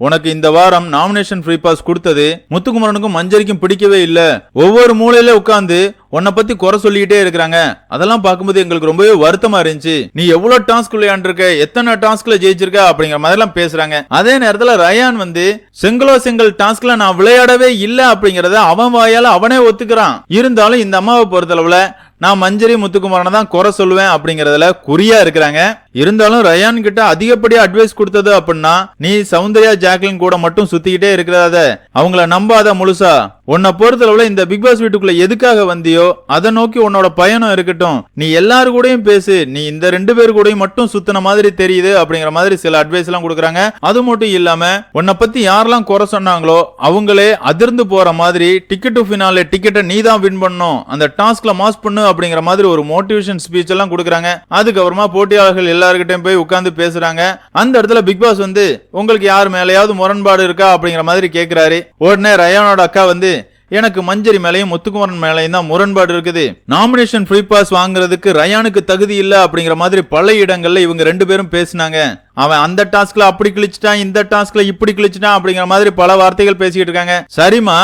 உனக்கு இந்த வாரம் நாமினேஷன் ஃப்ரீ பாஸ் கொடுத்தது முத்துக்குமரனுக்கும் மஞ்சரிக்கும் பிடிக்கவே இல்ல. ஒவ்வொரு மூலையில உட்காந்து உன்னை பத்தி குறை சொல்லிக்கிட்டே இருக்கிறாங்க. அதெல்லாம் பார்க்கும்போது எங்களுக்கு ரொம்பவே வருத்தமா இருந்துச்சு. நீ எவ்வளவு டாஸ்க் விளையாண்டுருக்க எத்தனை டாஸ்க்ல ஜெயிச்சிருக்க அப்படிங்கிற மாதிரி எல்லாம் பேசுறாங்க. அதே நேரத்துல ரயான் வந்து செங்கலோ செங்கல் டாஸ்க்ல நான் விளையாடவே இல்ல அப்படிங்கறத அவன் வாயால அவனே ஒத்துக்கிறான். இருந்தாலும் இந்த அம்மாவை பொறுத்தளவுல நான் மஞ்சரி முத்துக்குமாரனை தான் குறை சொல்லுவேன் அப்படிங்கிறதுல குறியாக இருக்கிறாங்க. இருந்தாலும் ரயான் கிட்ட அதிகப்படியா அட்வைஸ் கொடுத்தது அப்படின்னா நீ சௌந்தர்யா ஜாக்லின் கூட மட்டும் சுத்திக்கிட்டே இருக்கிறாத. அவங்கள நம்பாத முழுசா. உன்னை பொறுத்தளவுல இந்த பிக் பாஸ் வீட்டுக்குள்ள எதுக்காக வந்தியோ அதை நோக்கி உன்னோட பயணம் இருக்கட்டும். நீ எல்லாரு கூடயும் பேசு. நீ இந்த ரெண்டு பேர் கூடயும் மட்டும் சுத்தின மாதிரி தெரியுது அப்படிங்கிற மாதிரி சில அட்வைஸ் எல்லாம் கொடுக்குறாங்க. அது மட்டும் இல்லாம உன்னை பத்தி யாரெல்லாம் குறை சொன்னாங்களோ அவங்களே அதிர்ந்து போற மாதிரி டிக்கெட் டு ஃபினாலே டிக்கெட்டை நீ தான் வின் பண்ணும் அந்த டாஸ்க்ல மாஸ் பண்ணு அப்படிங்கிற மாதிரி ஒரு மோட்டிவேஷன் ஸ்பீச் எல்லாம் கொடுக்குறாங்க. அதுக்கப்புறமா போட்டியாளர்கள் எல்லாருக்கிட்டையும் போய் உட்காந்து பேசுறாங்க. அந்த இடத்துல பிக் பாஸ் வந்து உங்களுக்கு யார் மேலேயாவது முரண்பாடு இருக்கா? அப்படிங்கிற மாதிரி கேட்கிறாரு உடனே ரயானோட அக்கா வந்து எனக்கு மஞ்சரி மேலையும் முத்துக்குமரன் மேலையும் தான் முரண்பாடு இருக்குது. நாமினேஷன் ஃப்ரீ பாஸ் வாங்குறதுக்கு ரயானுக்கு தகுதி இல்ல அப்படிங்கிற மாதிரி பல இடங்கள்ல இவங்க ரெண்டு பேரும் பேசினாங்க. அவன் அந்த டாஸ்க்ல அப்படி கிழிச்சிட்டான் இந்த டாஸ்க்ல இப்படி கிழிச்சிட்டான் அப்படிங்கிற மாதிரி பல வார்த்தைகள் பேசிக்கிட்டு இருக்காங்க. சரிம்மா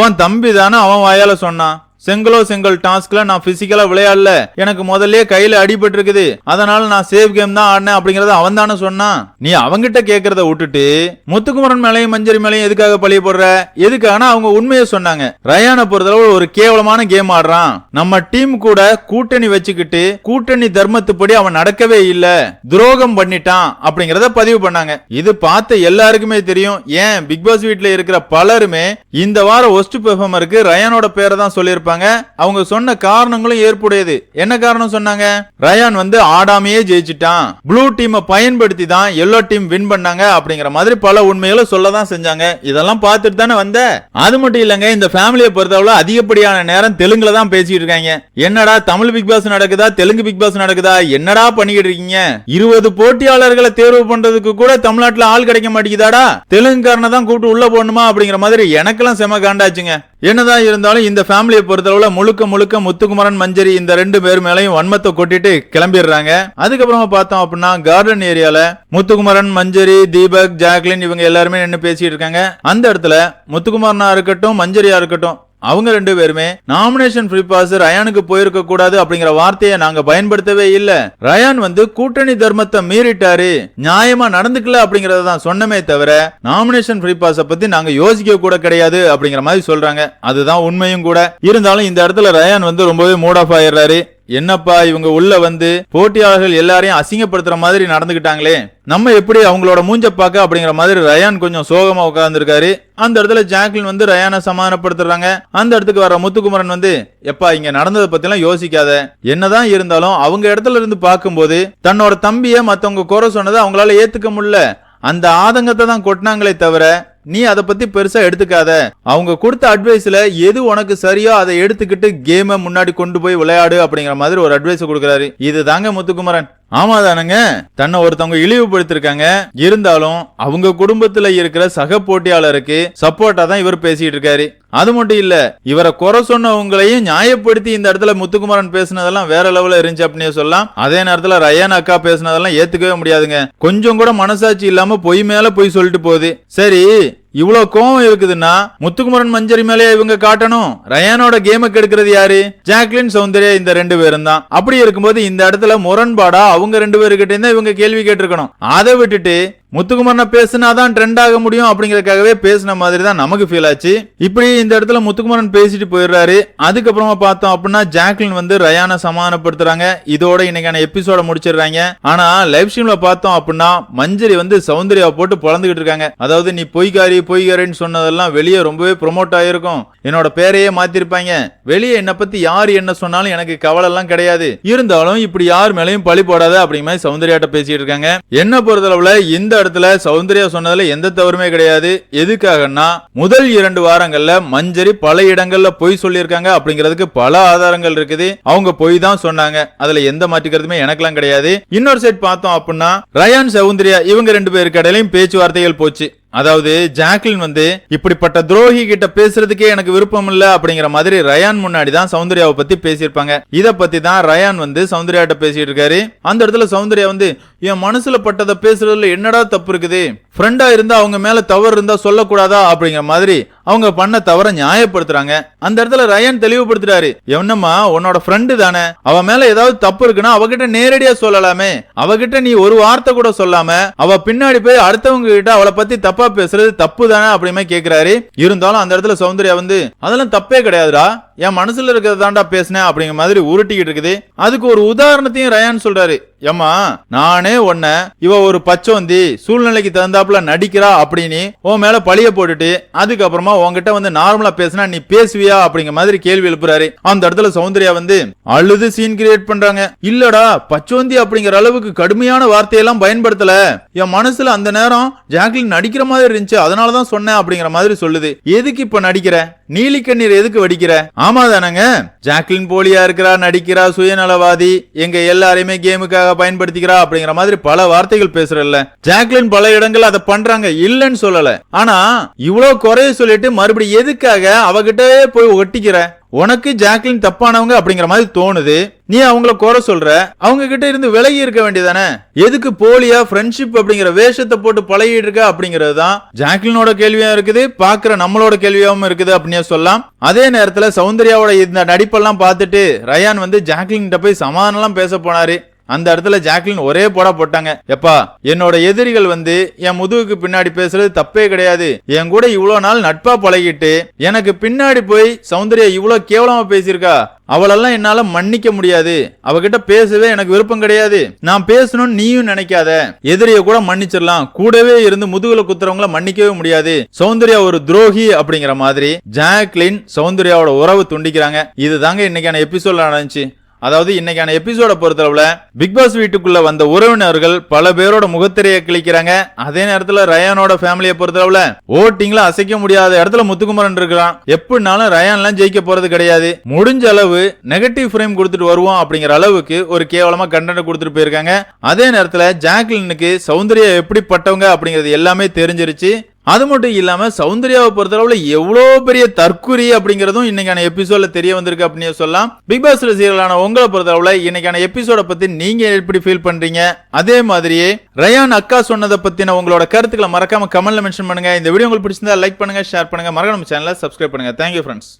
உன் தம்பி தானே அவன் வாயால சொன்னான். செங்கலோ செங்கல் டாஸ்க்ல நான் பிசிக்கலா விளையாடல. எனக்கு முதல்ல கையில அடிபட்டு இருக்குது அதனால நான் சேவ் கேம் தான் ஆடினேன் அப்படிங்கறத அவன் தானே சொன்னான். நீ அவங்கிட்ட கேக்குறத விட்டுட்டு முத்துக்குமரன் மேலையும் மஞ்சரி மேலையும் எதுக்காக பழிய போடுற? எதுக்காகனா அவங்க உண்மையை சொன்னாங்க. ரயானை பொறுத்தளவு ஒரு கேவலமான கேம் ஆடுறான். நம்ம டீம் கூட கூட்டணி வச்சுக்கிட்டு கூட்டணி தர்மத்துப்படி அவன் நடக்கவே இல்ல. துரோகம் பண்ணிட்டான் அப்படிங்கறத பதிவு பண்ணாங்க. இது பார்த்த எல்லாருக்குமே தெரியும். ஏன்? பிக் பாஸ் வீட்டுல இருக்கிற பலருமே இந்த வாரம் ஒஸ்ட் பெர்ஃபார்மருக்கு ரயானோட பேரை தான் சொல்லியிருப்பாங்க. அவங்க சொன்ன காரணங்களும் ஏற்புடையது. என்ன காரணம் சொன்னாங்க? ரயான் வந்து ஆடாமையே ஜெயிச்சிட்டான். ப்ளூ டீமை பயன்படுத்தி தான் எல்லோ டீம் வின் பண்ணாங்க அப்படிங்கிற மாதிரி பல உண்மைகளை சொல்ல தான் செஞ்சாங்க. இதெல்லாம் பார்த்துட்டு தானே வந்த? அது மட்டும் இல்லைங்க இந்த ஃபேமிலியை பொறுத்தவரை அதிகப்படியான நேரம் தெலுங்குல தான் பேசிட்டு இருக்காங்க. என்னடா தமிழ் பிக் பாஸ் நடக்குதா? தெலுங்கு பிக் பாஸ் நடக்குதா? என்னடா பண்ணிக்கிட்டு இருக்கீங்க? இருபது போட்டியாளர்களை தேர்வு பண்றதுக்கு கூட தமிழ்நாட்டுல ஆள் கிடைக்க மாட்டேங்குதாடா? தெலுங்குக்காரனை தான் கூப்பிட்டு உள்ள போடணுமா அப்படிங்கிற மாதிரி எனக்கெல்லாம் செம காண்டாச்சுங்க. என்னதான் இருந்தாலும் இந்த ஃபேமிலியை பொறுத்தளவுல முழுக்க முழுக்க முத்துக்குமரன் மஞ்சரி இந்த ரெண்டு பேர் மேலையும் வன்மத்தை கொட்டிட்டு கிளம்பிடுறாங்க. அதுக்கப்புறமா பார்த்தோம் அப்படின்னா கார்டன் ஏரியால முத்துக்குமரன் மஞ்சரி தீபக் ஜாக்லின் இவங்க எல்லாருமே நின்று பேசிட்டு இருக்காங்க. அந்த இடத்துல முத்துக்குமரனா இருக்கட்டும் மஞ்சரியா இருக்கட்டும் அவங்க ரெண்டு பேருமே நாமினேஷன் ஃப்ரீ பாஸ் ரயானுக்கு போயிருக்க கூடாது அப்படிங்கிற வார்த்தையை நாங்க பயன்படுத்தவே இல்ல. ரயான் வந்து கூட்டணி தர்மத்தை மீறிட்டாரு. நியாயமா நடந்துக்கல அப்படிங்கறத தான் சொன்னமே தவிர நாமினேஷன் ஃப்ரீ பாஸ பத்தி நாங்க யோசிக்க கூட கிடையாது அப்படிங்கிற மாதிரி சொல்றாங்க. அதுதான் உண்மையும் கூட. இருந்தாலும் இந்த இடத்துல ரயான் வந்து ரொம்பவே மூட் ஆஃப் ஆயிடுறாரு. என்னப்பா இவங்க உள்ள வந்து போட்டியாளர்கள் எல்லாரையும் அசிங்கப்படுத்துற மாதிரி நடந்துக்கிட்டாங்களே நம்ம எப்படி அவங்களோட மூஞ்ச பார்க்க அப்படிங்கிற மாதிரி ரயான் கொஞ்சம் சோகமா உட்கார்ந்துருக்காரு. அந்த இடத்துல ஜாக்லின் வந்து ரயானை சமாதானப்படுத்துறாங்க. அந்த இடத்துக்கு வர முத்துக்குமரன் வந்து எப்பா இங்க நடந்ததை பத்தி எல்லாம் யோசிக்காத. என்னதான் இருந்தாலும் அவங்க இடத்துல இருந்து பார்க்கும்போது தன்னோட தம்பிய மத்தவங்க குறை சொன்னதை அவங்களால ஏத்துக்க முடியல. அந்த ஆதங்கத்தை தான் கொட்டினாங்களே தவிர நீ அதை பத்தி பெருசா எடுத்துக்காத. அவங்க கொடுத்த அட்வைஸ்ல எது உனக்கு சரியோ அதை எடுத்துக்கிட்டு கேமை முன்னாடி கொண்டு போய் விளையாடு அப்படிங்கிற மாதிரி ஒரு அட்வைஸ் கொடுக்குறாரு. இது தாங்க முத்துக்குமரன். ஆமா தானுங்க தன்னை ஒருத்தவங்க இழிவுபடுத்திருக்காங்க. இருந்தாலும் அவங்க குடும்பத்துல இருக்கிற சக போட்டியாளருக்கு சப்போர்ட்டா தான் இவர் பேசிட்டு இருக்காரு. அது மட்டும் இல்ல இவரை குறை சொன்னவங்களையும் நியாயப்படுத்தி இந்த இடத்துல முத்துக்குமாரன் பேசுனதெல்லாம் வேற லெவல இருந்துச்சு அப்படின்னு சொல்லலாம். அதே நேரத்துல ரயான் அக்கா பேசுனதெல்லாம் ஏத்துக்கவே முடியாதுங்க. கொஞ்சம் கூட மனசாட்சி இல்லாம பொய் மேல பொய் சொல்லிட்டு போகுது. சரி இவ்வளவு கோவம் இருக்குதுன்னா முத்துக்குமரன் மஞ்சரி மேலே இவங்க காட்டணும். ரயானோட கேம கெடுக்கிறது யாரு? ஜாக்லின் சௌந்தர்யா இந்த ரெண்டு பேரும் தான். அப்படி இருக்கும்போது இந்த இடத்துல முரண்பாடா அவங்க ரெண்டு பேருக்கிட்டே தான் இவங்க கேள்வி கேட்டிருக்கணும். அதை விட்டுட்டு முத்துக்குமரனை பேசினாதான் ட்ரெண்ட் ஆக முடியும் அப்படிங்கறதுக்காகவே பேசின மாதிரி தான் நமக்கு ஃபீல் ஆச்சு. இப்படி இந்த இடத்துல முத்துக்குமரன் பேசிட்டு போயிடுறாரு. அதுக்கப்புறமா பார்த்தோம் அப்படின்னா ஜாக்லின் வந்து ரயானை சமாதானப்படுத்துறாங்க. இதோட இன்னைக்கான எபிசோட முடிச்சிடுறாங்க. ஆனா லைவ் ஸ்ட்ரீம்ல பார்த்தோம் அப்படின்னா மஞ்சரி வந்து சௌந்தர்யா போட்டு பொழந்துகிட்டு இருக்காங்க. அதாவது நீ பொய்காரி பொய்காரின்னு சொன்னதெல்லாம் வெளியே ரொம்பவே ப்ரொமோட் ஆயிருக்கும். என்னோட பேரையே மாத்திருப்பாங்க. வெளியே என்னை பத்தி யார் என்ன சொன்னாலும் எனக்கு கவலை எல்லாம் கிடையாது. இருந்தாலும் இப்படி யார் மேலையும் பழி போடாத அப்படிங்கிற மாதிரி சௌந்தர்யாட்ட பேசிட்டு இருக்காங்க. என்ன பொறுத்தளவுல இந்த இடத்துல சௌந்தர்யா சொன்னதுல எந்த தவறுமே கிடையாது. எதுக்காகன்னா முதல் இரண்டு வாரங்கள்ல மஞ்சரி பல இடங்கள்ல பொய் சொல்லியிருக்காங்க அப்படிங்கிறதுக்கு பல ஆதாரங்கள் இருக்குது. அவங்க பொய் தான் சொன்னாங்க. அதுல எந்த மாற்றிக்கிறதுமே எனக்கெல்லாம் கிடையாது. இன்னொரு சைட் பார்த்தோம் அப்படின்னா ரயான் சௌந்தர்யா இவங்க ரெண்டு பேருக்கு இடையிலையும் பேச்சுவார்த்தைகள் போச்சு. அதாவது ஜாக்லின் வந்து இப்படிப்பட்ட துரோகி கிட்ட பேசுறதுக்கே எனக்கு விருப்பம் இல்ல அப்படிங்கிற மாதிரி ரயான் முன்னாடி தான் சௌந்தர்யாவை பத்தி பேசியிருப்பாங்க. இத பத்தி தான் ரயான் வந்து சௌந்தர்யாட்ட பேசிட்டு இருக்காரு. அந்த இடத்துல சௌந்தர்யா வந்து என் மனசுல பட்டதை பேசுறதுல என்னடா தப்பு இருக்குது? ஃப்ரெண்டா இருந்தா அவங்க மேல தவறு இருந்தா சொல்லக்கூடாதா? அப்படிங்கிற மாதிரி அவங்க பண்ண தவற நியாயப்படுத்துறாங்க. அந்த இடத்துல ரயான் தெளிவுபடுத்துறாரு என்னம்மா உன்னோட ஃப்ரெண்டு தானே. அவ மேல ஏதாவது தப்பு இருக்குன்னா அவகிட்ட நேரடியா சொல்லலாமே. அவகிட்ட நீ ஒரு வார்த்தை கூட சொல்லாம அவ பின்னாடி போய் அடுத்தவங்க கிட்ட அவளை பத்தி தப்பு பேசுறது தப்பு தானே அப்படிமே கேக்குறாரு. இருந்தாலும் அந்த இடத்துல சௌந்தர்யா வந்து அதெல்லாம் தப்பே கிடையாதுடா. என் மனசுல இருக்கிறதாண்டா பேசினேன் அப்படிங்கிற மாதிரி உருட்டிக்கிட்டு இருக்குது. அதுக்கு ஒரு உதாரணத்தையும் ரயான் சொல்றாரு. ஏம்மா நானே உன்ன இவ ஒரு பச்சோந்தி சூழ்நிலைக்கு தகுந்தாப்புல நடிக்கிறா அப்படின்னு உன் மேல பழிய போட்டுட்டு அதுக்கப்புறமா உன்கிட்ட வந்து நார்மலா பேசினா நீ பேசுவியா அப்படிங்கிற மாதிரி கேள்வி எழுப்புறாரு. அந்த இடத்துல சௌந்தர்யா வந்து அழுது சீன் கிரியேட் பண்றாங்க. இல்லடா பச்சோந்தி அப்படிங்கிற அளவுக்கு கடுமையான வார்த்தையெல்லாம் பயன்படுத்தல. என் மனசுல அந்த நேரம் ஜாக்லின் நடிக்கிற மாதிரி இருந்துச்சு அதனாலதான் சொன்னேன் அப்படிங்கிற மாதிரி சொல்லுது. எதுக்கு இப்ப நடிக்கிற? நீலி கண்ணீர் எதுக்கு வடிக்கிற? ஆமா தானங்க ஜாக்லின் போலியா இருக்கிறா நடிக்கிறா சுயநலவாதி. எங்க எல்லாரையுமே கேமுக்காக பயன்படுத்திக்கிறா அப்படிங்கிற மாதிரி பல வார்த்தைகள் பேசுறல்ல. ஜாக்லின் பல இடங்கள் அதை பண்றாங்க. இல்லைன்னு சொல்லல. ஆனா இவ்வளவு குறைய சொல்லிட்டு மறுபடியும் எதுக்காக அவகிட்டவே போய் ஒட்டிக்கிற? உனக்கு ஜாக்லின் தப்பானவங்க அப்படிங்கிற மாதிரி தோணுது. நீ அவங்கள குறை சொல்ற. அவங்க கிட்ட இருந்து விலகி இருக்க வேண்டியதானே? எதுக்கு போலியா ஃப்ரெண்ட்ஷிப் அப்படிங்கிற வேஷத்தை போட்டு பழகிட்டு இருக்க அப்படிங்கிறது தான் ஜாக்லினோட கேள்வியா இருக்குது பாக்குற நம்மளோட கேள்வியாவும் இருக்குது அப்படின்னு சொல்லலாம். அதே நேரத்துல சௌந்தர்யாவோட இந்த நடிப்பெல்லாம் பார்த்துட்டு ரயான் வந்து ஜாக்லின் கிட்ட போய் சமாதானம் பேச போனாரு. அந்த இடத்துல ஜாக்லின் ஒரே போட போட்டாங்க. எப்பா என்னோட எதிரிகள் வந்து என் முதுகுக்கு பின்னாடி பேசுறது தப்பே கிடையாது. என் கூட இவ்வளவு நாள் நட்பா பழகிட்டு எனக்கு பின்னாடி போய் சௌந்தர்யா இவ்வளவு கேவலமா பேசியிருக்கா. அவளெல்லாம் என்னால மன்னிக்க முடியாது. அவகிட்ட பேசவே எனக்கு விருப்பம் கிடையாது. நான் பேசணும்னு நீயும் நினைக்காத. எதிரிய கூட மன்னிச்சிடலாம். கூடவே இருந்து முதுகுல குத்துறவங்கள மன்னிக்கவே முடியாது. சௌந்தர்யா ஒரு துரோகி அப்படிங்கிற மாதிரி ஜாக்லின் சௌந்தர்யாவோட உறவு துண்டிக்கிறாங்க. இதுதாங்க இன்னைக்கான எபிசோட்ல நடந்துச்சு. அதாவது இன்னைக்கான எபிசோட பொறுத்தளவுல பிக் பாஸ் வீட்டுக்குள்ள வந்த உறவினர்கள் பல பேரோட முகத்திரையை கிழிக்கிறாங்க. அதே நேரத்துல ரயானோட ஃபேமிலியை பொறுத்தளவுல ஓட்டிங்ல அசைக்க முடியாத இடத்துல முத்துக்குமரன் இருக்கிறான். எப்படினாலும் ரயான்லாம் ஜெயிக்க போறது கிடையாது. முடிஞ்ச அளவு நெகட்டிவ் ஃப்ரேம் கொடுத்துட்டு வருவோம் அப்படிங்கிற அளவுக்கு ஒரு கேவலமா கண்டென்ட் கொடுத்துட்டு போயிருக்காங்க. அதே நேரத்துல ஜாக்லினுக்கு சௌந்தர்யா எப்படிப்பட்டவங்க அப்படிங்கிறது எல்லாமே தெரிஞ்சிருச்சு. அது மட்டும் இல்லாமல் சௌந்தர்யாவை பொறுத்தளவுல எவ்வளோ பெரிய தற்குறி அப்படிங்கிறதும் இன்னைக்கான எபிசோட்ல தெரிய வந்திருக்கு அப்படின்னு சொல்லலாம். பிக் பாஸ் ரசிகர்களான உங்களை பொறுத்தளவுல இன்னைக்கான எபிசோட பத்தி நீங்க எப்படி ஃபீல் பண்றீங்க? அதே மாதிரியே ரயான் அக்கா சொன்னதை பத்தின உங்களோட கருத்துக்களை மறக்காம கமெண்ட்ல மென்ஷன் பண்ணுங்க. இந்த வீடியோ உங்களுக்கு பிடிச்சிருந்தா லைக் பண்ணுங்க ஷேர் பண்ணுங்க. மறக்காம சேனலை சப்ஸ்கிரைப் பண்ணுங்க. Thank you friends